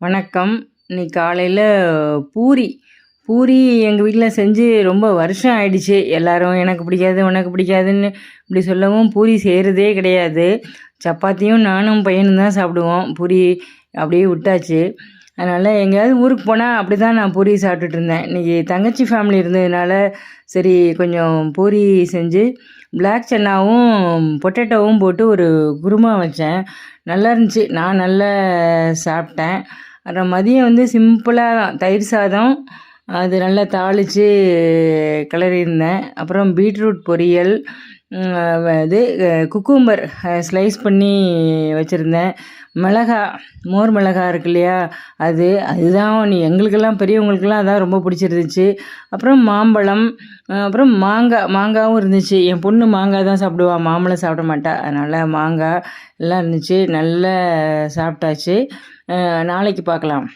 வணக்கம். இன்னைக்கு காலையில் பூரி. பூரி எங்கள் வீட்டில் செஞ்சு ரொம்ப வருஷம் ஆயிடுச்சு. எல்லாரும் எனக்கு பிடிக்காது உனக்கு பிடிக்காதுன்னு இப்படி சொல்லவும் பூரி செய்கிறதே கிடையாது. சப்பாத்தியும் நானும் பையனும் தான் சாப்பிடுவோம். பூரி அப்படியே விட்டாச்சு. அதனால் எங்கேயாவது ஊருக்கு போனால் அப்படி தான் நான் பூரி சாப்பிட்டுட்டு இருந்தேன். இன்றைக்கி தங்கச்சி ஃபேமிலி இருந்ததுனால சரி கொஞ்சம் பூரி செஞ்சு பிளாக் சன்னாவும் பொட்டேட்டோவும் போட்டு ஒரு குருமா வச்சேன். நல்லா இருந்துச்சு. நான் நல்லா சாப்பிட்டேன். அப்புறம் மதியம் வந்து சிம்பிளாக தயிர் சாதம் அது நல்லா தாளித்து கிளறியிருந்தேன் அப்புறம் பீட்ரூட் பொரியல் இது குக்கும்பர் ஸ்லைஸ் பண்ணி வச்சுருந்தேன். மிளகா மோர் மிளகா இருக்கு இல்லையா அது அதுதான் நீ எங்களுக்கெல்லாம் பெரியவங்களுக்கெல்லாம் அதான் ரொம்ப பிடிச்சிருந்துச்சு. அப்புறம் மாம்பழம் அப்புறம் மாங்காய் மாங்காவும் இருந்துச்சு. என் பொண்ணு மாங்காய் தான் சாப்பிடுவா மாம்பழம் சாப்பிட மாட்டா. அதனால் மாங்காய் எல்லாம் இருந்துச்சு நல்லா சாப்பிட்டாச்சு. நாளைக்கு பார்க்கலாம்.